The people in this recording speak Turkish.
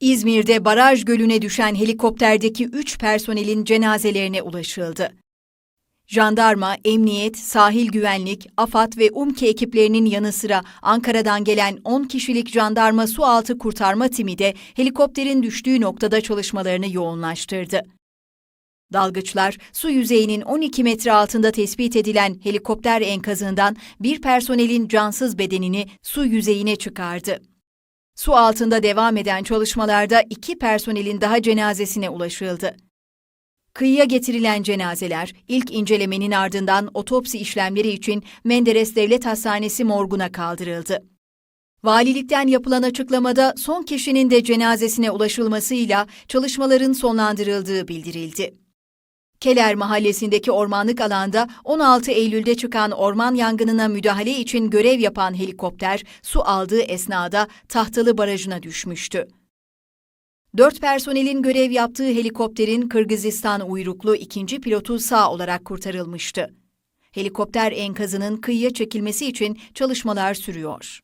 İzmir'de baraj gölüne düşen helikopterdeki 3 personelin cenazelerine ulaşıldı. Jandarma, emniyet, sahil güvenlik, AFAD ve UMKE ekiplerinin yanı sıra Ankara'dan gelen 10 kişilik jandarma sualtı kurtarma timi de helikopterin düştüğü noktada çalışmalarını yoğunlaştırdı. Dalgıçlar, su yüzeyinin 12 metre altında tespit edilen helikopter enkazından bir personelin cansız bedenini su yüzeyine çıkardı. Su altında devam eden çalışmalarda iki personelin daha cenazesine ulaşıldı. Kıyıya getirilen cenazeler ilk incelemenin ardından otopsi işlemleri için Menderes Devlet Hastanesi morguna kaldırıldı. Valilikten yapılan açıklamada son kişinin de cenazesine ulaşılmasıyla çalışmaların sonlandırıldığı bildirildi. Keler Mahallesi'ndeki ormanlık alanda 16 Eylül'de çıkan orman yangınına müdahale için görev yapan helikopter su aldığı esnada Tahtalı Barajı'na düşmüştü. Dört personelin görev yaptığı helikopterin Kırgızistan uyruklu ikinci pilotu sağ olarak kurtarılmıştı. Helikopter enkazının kıyıya çekilmesi için çalışmalar sürüyor.